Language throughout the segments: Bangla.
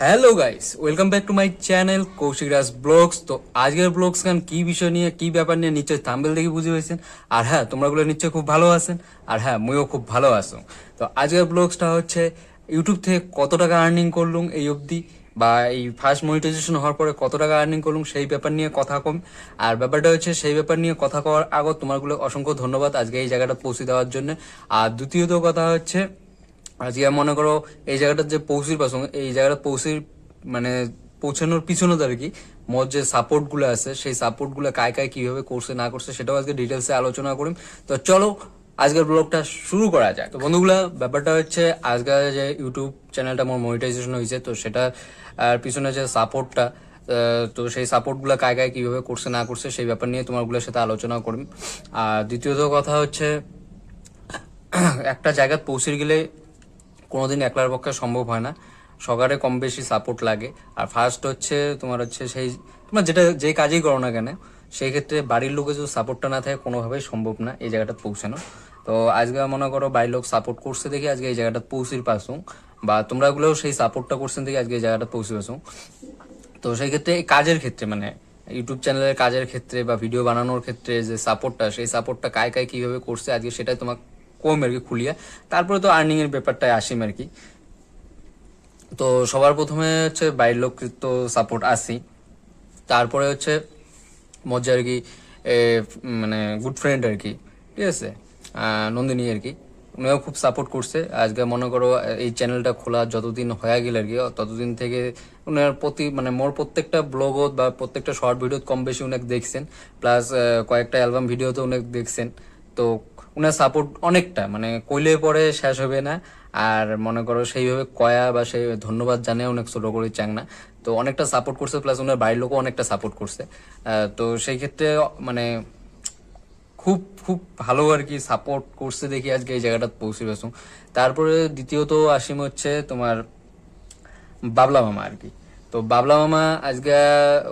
Hello guys welcome back to my channel Koushik Raj vlogs তো আজকের ব্লগস গান কি বিষয় নিয়ে, কি ব্যাপার নিয়ে নিশ্চয়ই থাম্বেল দেখে বুঝে পেয়েছেন আর হ্যাঁ তোমরা গুলো নিশ্চয়ই খুব ভালো আছেন। আর হ্যাঁ মুইও খুব ভালো আছো। তো আজকের ব্লগসটা হচ্ছে ইউটিউব থেকে কত টাকা আর্নিং করলুম এই অবধি, বা এই ফার্স্ট মনিটাইজেশন হওয়ার পরে কত টাকা আর্নিং করলুম সেই ব্যাপার নিয়ে কথা কম। আর ব্যাপারটা হচ্ছে সেই ব্যাপার নিয়ে কথা কওয়ার আগত তোমারগুলো অসংখ্য ধন্যবাদ আজকে এই জায়গাটা পৌঁছে দেওয়ার জন্য। আর দ্বিতীয়ত কথা হচ্ছে আজকে মনে করো এই জায়গাটা যে পৌঁছির পাশে, এই জায়গাটা পৌঁছির মানে পৌঁছানোর পিছনে আর কি মোট যে সাপোর্টগুলো আছে, সেই সাপোর্টগুলো কায় কায় কীভাবে করছে, না করছে, সেটাও আজকে ডিটেলসে আলোচনা করি তো চলো, আজকের ব্লগটা শুরু করা যাক। তো বন্ধুগুলা, ব্যাপারটা হচ্ছে, আজকে যে ইউটিউব চ্যানেলটা আমার মনিটাইজেশন হয়েছে, তো সেটা, আর পিছনে যে সাপোর্টটা তো সেই সাপোর্টগুলো কায় কায় কীভাবে করছে, না করছে, সেই ব্যাপার নিয়ে তোমারগুলোর সাথে আলোচনা করি আর দ্বিতীয়ত কথা হচ্ছে, একটা জায়গায় পৌঁছে গেলে কোনোদিন একলার পক্ষে সম্ভব হয় না। সকালে কম বেশি সাপোর্ট লাগে। আর ফার্স্ট হচ্ছে তোমার হচ্ছে সেই, তোমার যেটা, যে কাজেই করো না কেন, সেই ক্ষেত্রে বাড়ির লোকে যদি সাপোর্টটা না থাকে, কোনোভাবেই সম্ভব না এই জায়গাটা পৌঁছানো। তো আজকে মনে করো বাড়ির লোক সাপোর্ট করছে দেখে আজকে এই জায়গাটা পৌঁছির পাসুং বা তোমরা গুলোও সেই সাপোর্টটা করছেন দেখে আজকে এই জায়গাটা পৌঁছে পাসুং তো সেই ক্ষেত্রে কাজের ক্ষেত্রে মানে ইউটিউব চ্যানেলের কাজের ক্ষেত্রে বা ভিডিও বানানোর ক্ষেত্রে যে সাপোর্টটা সেই সাপোর্টটা কায় কায় কীভাবে করছে, আজকে সেটাই তোমাকে কম আর কি খুলিয়া। তারপরে তো আর্নিং এর ব্যাপারটায় আসিম আর কি। তো সবার প্রথমে হচ্ছে বাইরের লোক তো সাপোর্ট আসি। তারপরে হচ্ছে মজ্জা আর কি মানে গুড ফ্রেন্ড আর কি, ঠিক আছে? নন্দিনী আর কি। উনিও খুব সাপোর্ট করছে। আজকে মনে করো এই চ্যানেলটা খোলা যতদিন হয়ে গেল আর কি ততদিন থেকে উনার প্রতি মানে মোর প্রত্যেকটা ব্লগত বা প্রত্যেকটা শর্ট ভিডিও কম বেশি উনাক দেখছেন। প্লাস কয়েকটা অ্যালবাম ভিডিওতে উনাক দেখছেন। তো উনার সাপোর্ট অনেকটা মানে কইলে পরে শেষ হবে না। আর মনে করো সেইভাবে কয়া বা সেই ধন্যবাদ জানে অনেক ছোট করে চাং না। তো অনেকটা সাপোর্ট করছে প্লাস ওনার বাড়ির লোকও অনেকটা সাপোর্ট করছে। তো সেই ক্ষেত্রে মানে খুব খুব ভালো আর কি সাপোর্ট করছে দেখি আজকে এই জায়গাটা পৌঁছে গেছো। তারপরে দ্বিতীয়ত আসিম হচ্ছে তোমার বাবলা মামা আর কি। তো বাবলা মামা আজকে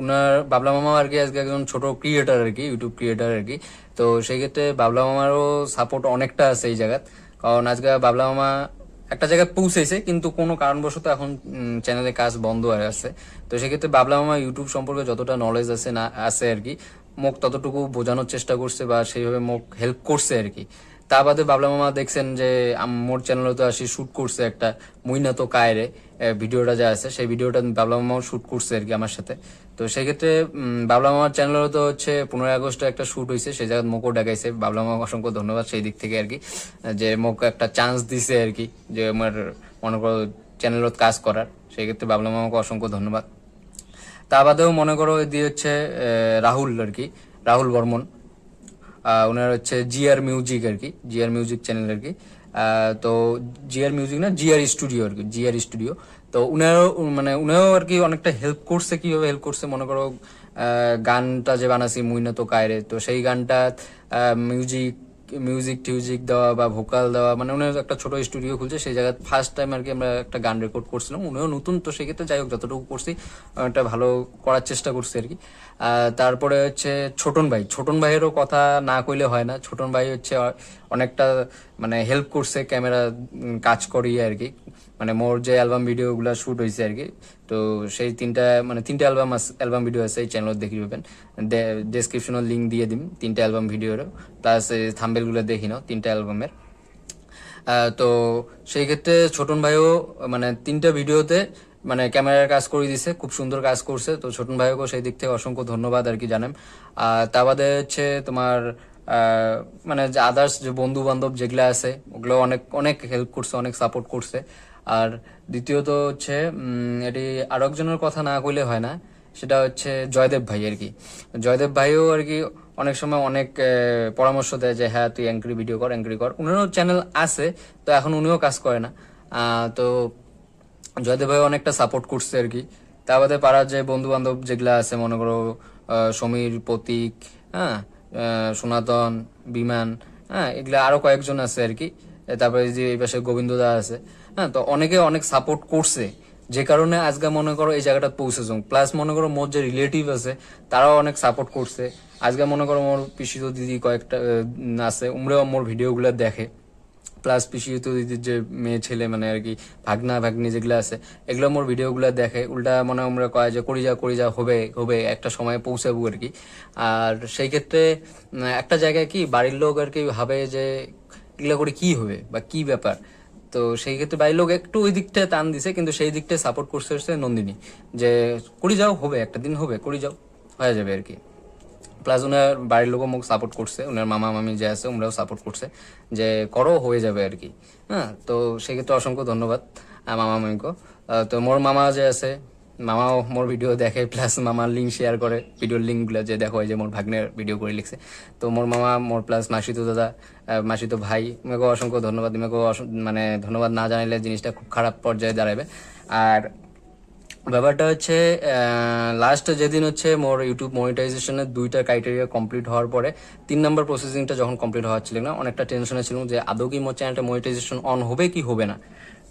ওনার বাবলা মামা আর কি আজকে একজন ছোট ক্রিয়েটার আর কি ইউটিউব ক্রিয়েটার আর কি। তো সেক্ষেত্রে বাবলা মামারও সাপোর্ট অনেকটা আছে এই জায়গাত। কারণ আজকে বাবলা মামা একটা জায়গায় পৌঁছেছে, কিন্তু কোনো কারণবশত এখন চ্যানেলে কাজ বন্ধ হয়ে আছে। তো সেক্ষেত্রে বাবলা মামা ইউটিউব সম্পর্কে যতটা নলেজ আছে না, আছে আর কি মোক ততটুকু বোঝানোর চেষ্টা করছে বা সেইভাবে মোক হেল্প করছে আর কি। তা বাদে বাবলা মামা দেখছেন যে মোর চ্যানেলে তো আসি শুট করছে একটা মুইনা তো কায়রে ভিডিওটা যা আছে, সেই ভিডিওটা বাবলা মামাও শুট করছে আর কি আমার সাথে। তো সেই ক্ষেত্রে বাবলা মামার চ্যানেলেও তো হচ্ছে পনেরোই আগস্টে একটা শুট হয়েছে সেই জায়গায় মোকও ডাকাইছে। বাবলা মামা অসংখ্য ধন্যবাদ সেই দিক থেকে আর কি, যে মোক একটা চান্স দিছে আর কি, যে আমার, মনে করো চ্যানেলত কাজ করার। সেই ক্ষেত্রে বাবলা মামাকে অসংখ্য ধন্যবাদ। তা বাদেও মনে করো দিয়ে হচ্ছে রাহুল আর কি, রাহুল বর্মন। ওনার হচ্ছে জিআর মিউজিক আর কি, জিআর মিউজিক চ্যানেল আর কি। তো জিআর মিউজিক না, জিআর স্টুডিও আর কি, জিআর স্টুডিও। তো উনারও মানে উনারও আর কি অনেকটা হেল্প করছে, কীভাবে হেল্প করছে, মনে করো গানটা যে বানাসি মুইনা তো কায়রে তো সেই গানটা মিউজিক মিউজিক টিউজিক দেওয়া বা ভোকাল দেওয়া মানে উনি একটা ছোট স্টুডিও খুলছে, সেই জায়গায় ফার্স্ট টাইম আর কি আমরা একটা গান রেকর্ড করছিলাম। উনিও নতুন, তো সেক্ষেত্রে যাই হোক, যতটুকু করছি, একটা ভালো করার চেষ্টা করছি আর কি। তারপরে হচ্ছে ছোটন ভাই। ছোটন ভাইয়েরও কথা না কইলে হয় না। ছোটন ভাই হচ্ছে অনেকটা মানে হেল্প করছে ক্যামেরা কাজ করিয়ে আর কি। মানে মোর যে অ্যালবাম ভিডিও গুলা শুট হয়েছে আর কি, তো সেই তিনটা মানে তিনটা অ্যালবাম অ্যালবাম ভিডিও আছে এই চ্যানেলত দেখি পাবেন। ডেসক্রিপশনের লিঙ্ক দিয়ে দিম তিনটা অ্যালবাম ভিডিওর প্লাস থাম্বেলগুলো দেখি নাও তিনটা অ্যালবামের তো সেই ক্ষেত্রে ছোটন ভাইও মানে তিনটা ভিডিওতে মানে ক্যামেরার কাজ করে দিছে, খুব সুন্দর কাজ করছে। তো ছোটন ভাইকেও সেই দিক থেকে অসংখ্য ধন্যবাদ আর কি জানেন আর তা বাদে হচ্ছে তোমার মানে যে আদার্স যে বন্ধু বান্ধব যেগুলো আছে ওগুলো অনেক অনেক হেল্প করছে, অনেক সাপোর্ট করছে। আর দ্বিতীয়ত হচ্ছে এটি আরও একজনের কথা না কইলে হয় না, সেটা হচ্ছে জয়দেব ভাই আর কি। জয়দেব ভাইও আর কি অনেক সময় অনেক পরামর্শ দেয় যে হ্যাঁ তুই অ্যাঙ্করি ভিডিও কর অ্যাঙ্করি কর। উনারও চ্যানেল আছে, তো এখন উনিও কাজ করে না। তো জয়দেব ভাই অনেকটা সাপোর্ট করছে আর কি। তা বাদে পাড়ার যে বন্ধু বান্ধব যেগুলা আছে, মনে করো সমীর, প্রতীক হ্যাঁ সনাতন, বিমান হ্যাঁ এগুলো আরও কয়েকজন আছে আর কি। তারপরে যে এই পাশে গোবিন্দদা আছে। হ্যাঁ তো অনেকে অনেক সাপোর্ট করছে। যে কারণে আজকে মনে করো এই জায়গাটা পৌঁছেছ প্লাস মনে করো মোর যে রিলেটিভ আছে, তারাও অনেক সাপোর্ট করছে। আজকে মনে করো মোর পিসিত দিদি কয়েকটা আছে, উমরাও মোর ভিডিওগুলো দেখে। প্লাস দিদির যে মেয়ে, ছেলে মানে আর কি, ভাগনা, ভাগ্নি যেগুলো আছে, এগুলো মোর ভিডিওগুলো দেখে, উল্টা মনে আমরা কয় যে করি যা করি যা, হবে হবে, একটা সময় পৌঁছাবো আর কি। আর সেই ক্ষেত্রে একটা জায়গায় কি বাড়ির লোক আর কি ভাবে যে এগুলো করে কি হবে বা কি ব্যাপার, তো সেই ক্ষেত্রে বাড়ির লোক একটু ওই দিকটা টান দিছে, কিন্তু সেই দিকটা সাপোর্ট করতে হচ্ছে নন্দিনী, যে করি যাও, হবে, একটা দিন হবে, করি যাও, হয়ে যাবে আর কি। প্লাস ওনার বাড়ির লোকও মুখ সাপোর্ট করছে ওনার মামা মামি যে আছে ওনারাও সাপোর্ট করছে, যে করো, হয়ে যাবে আর কি। হ্যাঁ তো সেক্ষেত্রে অসংখ্য ধন্যবাদ মামা মামিকে। তো মোর মামা যে আছে, মামাও মোর ভিডিও দেখে প্লাস মামার লিঙ্ক শেয়ার করে ভিডিওর লিঙ্কগুলো যে দেখো যে মোর ভাগ্নের ভিডিও করে লিখছে। তো মোর মামা, মোর প্লাস মাসিতো দাদা মাসিতো ভাই মেয়েকে অসংখ্য ধন্যবাদ মেয়েকে মানে ধন্যবাদ না জানাইলে জিনিসটা খুব খারাপ পর্যায়ে দাঁড়াবে আর ব্যাপারটা হচ্ছে লাস্ট যেদিন হচ্ছে মোর ইউটিউব মনিটাইজেশনের দুইটা ক্রাইটেরিয়া কমপ্লিট হওয়ার পরে, তিন নম্বর প্রসেসিংটা যখন কমপ্লিট হওয়ার ছিল না, অনেকটা টেনশনে ছিলাম যে আদৌ কি মোর চ্যানেলটা মনিটাইজেশন অন হবে কি হবে না।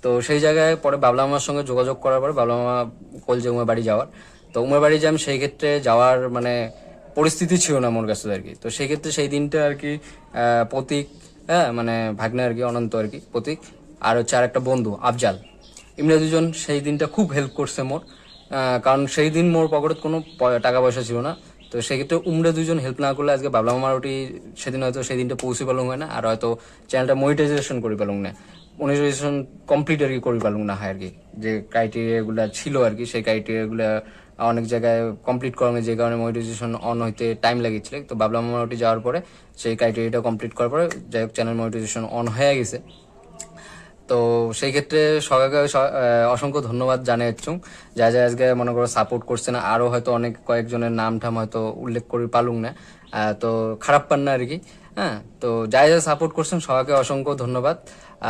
তো সেই জায়গায় পরে বাবলা মামার সঙ্গে যোগাযোগ করার পরে বাবলা মামা কল যে উমার বাড়ি যাওয়ার। তো উমার বাড়ি যে আমি সেই ক্ষেত্রে যাওয়ার মানে পরিস্থিতি ছিল না মোর কাছে আর কি তো সেই ক্ষেত্রে সেই দিনটা আর কি প্রতীক হ্যাঁ মানে ভাগ্নে আর কি অনন্ত আর কি প্রতীক, আর হচ্ছে আর একটা বন্ধু, আফজাল। ইমরা দুজন সেই দিনটা খুব হেল্প করছে মোর। কারণ সেই দিন মোর পকেটে কোনো টাকা পয়সা ছিল না। তো সেক্ষেত্রে উমরা দুজন হেল্প না করলে আজকে বাবলা মামার ওটি সেদিন হয়তো সেই দিনটা পৌঁছে পেলাম হয় না, আর হয়তো চ্যানেলটা মনিটাইজেশন করে পেলাম না। মনিটাইজেশন কমপ্লিট আর কি করে পেলাম না হয় আর কি। যে ক্রাইটেরিয়াগুলো ছিল আর কি, সেই ক্রাইটেরিয়াগুলো অনেক জায়গায় কমপ্লিট করানো যে কারণে মনিটাইজেশন অন হইতে টাইম লাগিয়েছিল। তো বাবলা মামার ওটি যাওয়ার পরে সেই ক্রাইটেরিয়াটা কমপ্লিট করার পরে যাই হোক চ্যানেল মনিটাইজেশন অন হয়ে গেছে। তো সেই ক্ষেত্রে সবাইকে অসংখ্য ধন্যবাদ জানাচ্ছু যা যা আজকে মনে করো সাপোর্ট করছে না আরও হয়তো অনেক কয়েকজনের নাম ঠাম হয়তো উল্লেখ করে পালুম না। তো খারাপ পান না আর কি হ্যাঁ? তো যা যা সাপোর্ট করছেন, সবাইকে অসংখ্য ধন্যবাদ।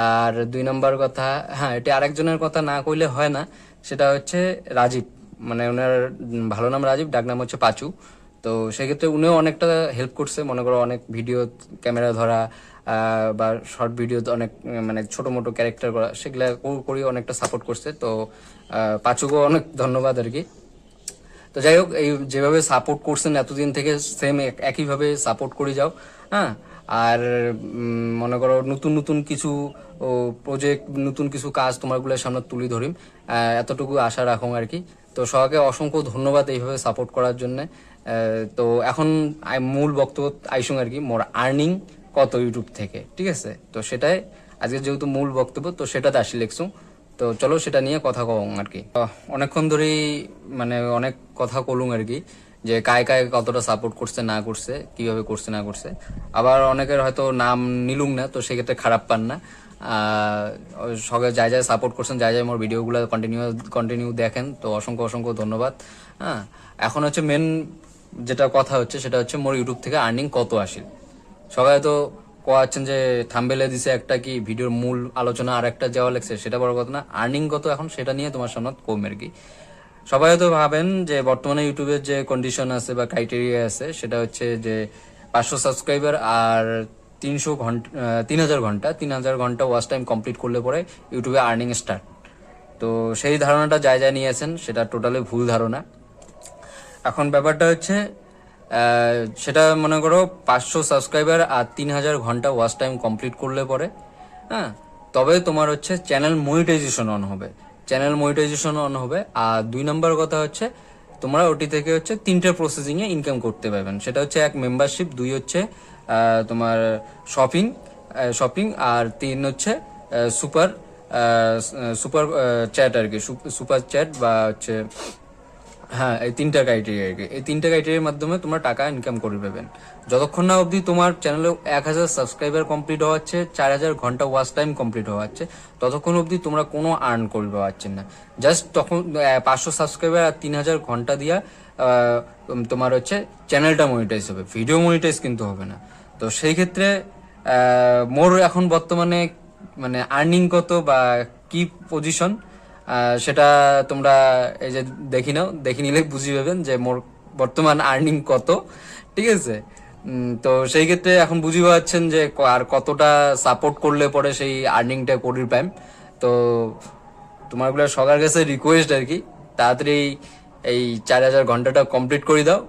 আর দুই নম্বর কথা হ্যাঁ এটি আরেকজনের কথা না কইলে হয় না, সেটা হচ্ছে রাজীব। মানে ওনার ভালো নাম রাজীব, ডাক নাম হচ্ছে পাচু। তো সেক্ষেত্রে উনিও অনেকটা হেল্প করছে, মনে করো অনেক ভিডিও ক্যামেরা ধরা বা শর্ট ভিডিও অনেক মানে ছোট মোটো ক্যারেক্টার করা সেগুলা করি অনেকটা সাপোর্ট করছে। তো আহ, অনেক ধন্যবাদ আর কি। তো যাই হোক এই যেভাবে সাপোর্ট করছেন এতদিন থেকে সেম একইভাবে সাপোর্ট করে যাও হ্যাঁ? আর মনে করো নতুন নতুন কিছু প্রজেক্ট নতুন কিছু কাজ তোমারগুলোর সামনে তুলে ধরিম। এতটুকু আশা রাখো আর কি। তো সবাইকে অসংখ্য ধন্যবাদ এইভাবে সাপোর্ট করার জন্য। তো এখন মূল বক্তব্য আইসুং আর কি মোর আর্নিং কত ইউটিউব থেকে, ঠিক আছে? তো সেটাই, আজকে যেহেতু মূল বক্তব্য, তো সেটাতে আসি লিখছুম তো চলো সেটা নিয়ে কথা কম আর কি। অনেকক্ষণ ধরেই মানে অনেক কথা কলুম আর কি, যে কায় কায় কতটা সাপোর্ট করছে, না করছে, কীভাবে করছে, না করছে। আবার অনেকের হয়তো নাম নিলুম না, তো সেক্ষেত্রে খারাপ পান না। সবাই যাই যাই সাপোর্ট করছেন, যাই যাই আমার ভিডিওগুলো কন্টিনিউ কন্টিনিউ দেখেন, তো অসংখ্য অসংখ্য ধন্যবাদ। হ্যাঁ এখন হচ্ছে মেন যেটা কথা হচ্ছে, সেটা হচ্ছে মোর ইউটিউব থেকে আর্নিং কত আসে। সবাই তো কোয়াচ্ছেন যে থাম্বেলে দিছে একটা কি ভিডিওর মূল আলোচনা আর একটা যাওয়া লাগছে, সেটা বড় কথা না। আর্নিং কত এখন সেটা নিয়ে তোমার সামনে কম আর কি সবাই হয়তো ভাবেন যে বর্তমানে ইউটিউবের যে কন্ডিশন আছে বা ক্রাইটেরিয়া আছে, সেটা হচ্ছে যে পাঁচশো সাবস্ক্রাইবার আর তিনশো ঘণ্টা তিন হাজার ঘণ্টা, তিন হাজার ঘণ্টা ওয়াচ টাইম কমপ্লিট করলে পরে ইউটিউবে আর্নিং স্টার্ট তো সেই ধারণাটা যায় যায় নিয়েছেন, সেটা টোটালি ভুল ধারণা। এখন ব্যাপারটা হচ্ছে সেটা মনে করো পাঁচশো সাবস্ক্রাইবার আর তিন হাজার ঘণ্টা ওয়াচ টাইম কমপ্লিট করলে পরে হ্যাঁ? তবে তোমার হচ্ছে চ্যানেল মনিটাইজেশন অন হবে। চ্যানেল মনিটাইজেশন অন হবে। আর দুই নম্বর কথা হচ্ছে, তোমরা ওটি থেকে হচ্ছে তিনটে প্রসেসিং এ ইনকাম করতে পারবেন। সেটা হচ্ছে এক মেম্বারশিপ দুই হচ্ছে তোমার শপিং শপিং আর তিন হচ্ছে সুপার সুপার চ্যাট আর কি। সুপার চ্যাট বা হচ্ছে হ্যাঁ এই তিনটা ক্রাইটেরিয়া আর কি। এই তিনটা ক্রাইটেরিয়ার মাধ্যমে তোমরা টাকা ইনকাম করে পাবেন যতক্ষণ না অবধি তোমার চ্যানেলে এক হাজার সাবস্ক্রাইবার কমপ্লিট হওয়াচ্ছে চার হাজার ঘণ্টা ওয়াচ টাইম কমপ্লিট হওয়াচ্ছে ততক্ষণ অবধি তোমরা কোনো আর্ন করে পাচ্ছেন না। জাস্ট তখন পাঁচশো সাবস্ক্রাইবার আর তিন হাজার ঘণ্টা দিয়া তোমার হচ্ছে চ্যানেলটা মনিটাইজ হবে। ভিডিও মনিটাইজ কিন্তু হবে না। তো সেই ক্ষেত্রে মোর এখন বর্তমানে মানে আর্নিং কত বা কি পজিশন সেটা তোমরা এই যে দেখি নাও, দেখে নিলে বুঝি পাবেন যে মোর বর্তমান আর্নিং কত, ঠিক আছে? তো সেই ক্ষেত্রে এখন বুঝি পাচ্ছেন যে আর কতটা সাপোর্ট করলে পরে সেই আর্নিংটা করির পাইম। তো তোমারগুলো সবার কাছে রিকোয়েস্ট আর কি, তাড়াতাড়ি এই চার হাজার ঘন্টাটা কমপ্লিট করে দাও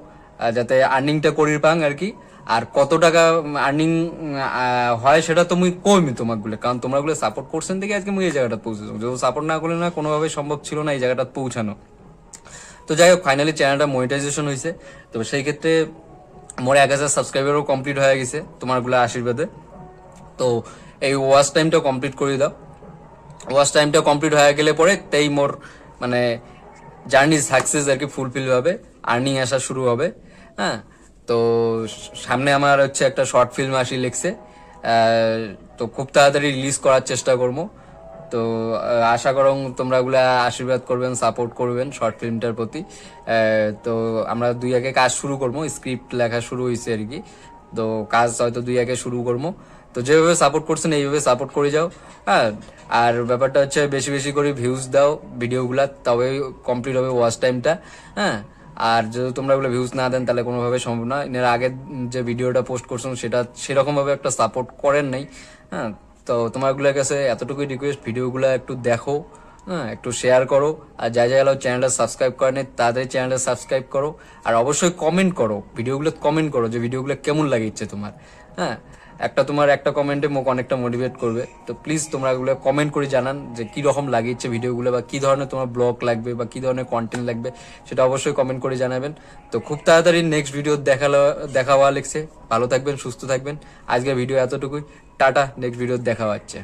যাতে আর্নিংটা করির পাং আর কি। আর কত টাকা আর্নিং হয় সেটা তো মুই কইমি তোমাকগুলো, কারণ তোমরা গুলো সাপোর্ট করছেন দেখে আজকে মুই এই জায়গাটা পৌঁছেছো। যদি সাপোর্ট না করলে না কোনোভাবে সম্ভব ছিল না এই জায়গাটা পৌঁছানো। তো যাই হোক ফাইনালি চ্যানেলটা মনিটাইজেশন হয়েছে তো সেই ক্ষেত্রে মোর এক হাজার সাবস্ক্রাইবারও কমপ্লিট হয়ে গেছে তোমারগুলো আশীর্বাদে। তো এই ওয়াচ টাইমটা কমপ্লিট করে দাও। ওয়াচ টাইমটা কমপ্লিট হয়ে গেলে পরে তাই মোর মানে জার্নি সাকসেস আর কি ফুলফিল হবে আর্নিং আসা শুরু হবে। হ্যাঁ? তো সামনে আমার হচ্ছে একটা শর্ট ফিল্ম আসি লিখছে। তো খুব তাড়াতাড়ি রিলিজ করার চেষ্টা করব। তো আশা করং তোমরা ওগুলা আশীর্বাদ করবেন সাপোর্ট করবেন শর্ট ফিল্মটার প্রতি। তো আমরা দুই আগে কাজ শুরু করব স্ক্রিপ্ট লেখা শুরু হয়েছে আর কি। তো কাজ হয়তো দুই আগে শুরু করব। তো যেভাবে সাপোর্ট করছেন, এইভাবে সাপোর্ট করে যাও হ্যাঁ। আর ব্যাপারটা হচ্ছে বেশি বেশি করে ভিউজ দাও ভিডিওগুলা তবে কমপ্লিট হবে ওয়াচ টাইমটা হ্যাঁ। আর যদি তোমরা এগুলো ভিউজ না দেন, তাহলে কোনোভাবে সম্ভব না এর আগে যে ভিডিওটা পোস্ট করছ সেটা সেরকমভাবে একটা সাপোর্ট করেন নাই। হ্যাঁ তো তোমারগুলোর কাছে এতটুকুই রিকোয়েস্ট ভিডিওগুলো একটু দেখো হ্যাঁ একটু শেয়ার করো। আর যা যা এলাও চ্যানেলটা সাবস্ক্রাইব করেনি তাদের চ্যানেলটা সাবস্ক্রাইব করো। আর অবশ্যই কমেন্ট করো, ভিডিওগুলো কমেন্ট করো যে ভিডিওগুলো কেমন লাগিচ্ছে তোমার। হ্যাঁ একটা তোমার একটা কমেন্টে মোক অনেকটা মোটিভেট করবে। তো প্লিজ তোমরা এগুলো কমেন্ট করে জানান যে কি রকম লাগিয়েছে ভিডিওগুলো বা কি ধরনের তোমার ব্লগ লাগবে বা কি ধরনের কন্টেন্ট লাগবে, সেটা অবশ্যই কমেন্ট করে জানাবেন। তো খুব তাড়াতাড়ি নেক্সট ভিডিও দেখাল দেখা হওয়া লিখছে ভালো থাকবেন, সুস্থ থাকবেন। আজকের ভিডিও এতটুকুই। টাটা নেক্সট ভিডিও দেখা হচ্ছে।